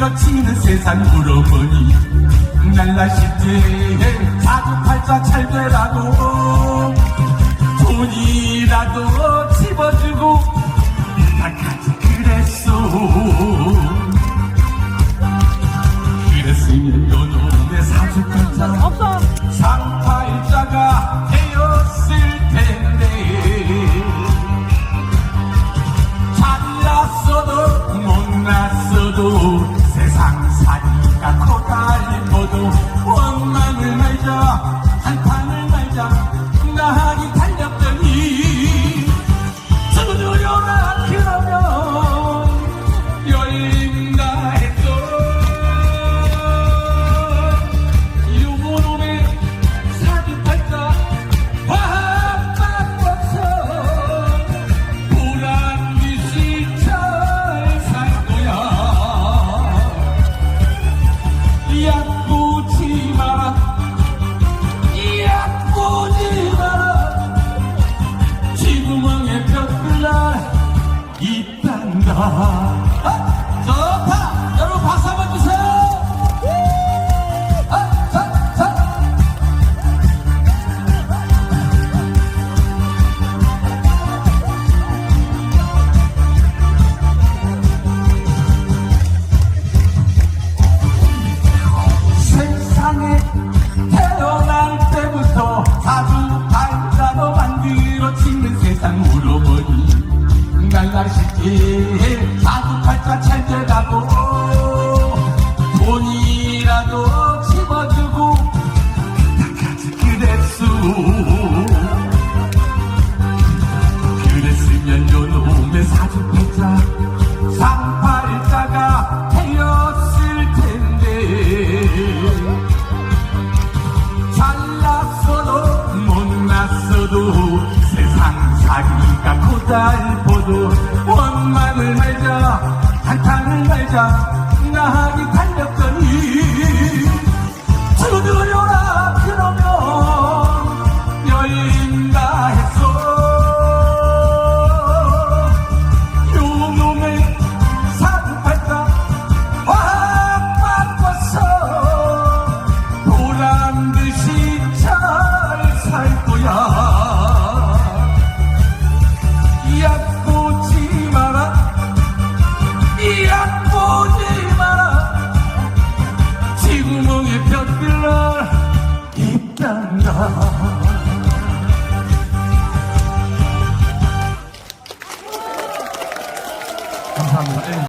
밀어치는 세상 물어보니 날라 싶지. 자주 예, 팔자 찰되라고 día. 힐힐 사두팔자 챙겨가고 돈이라도 집어주고 그랬수 쌀 포도 원망을 말자 한탄을 말자 나하기 I'm.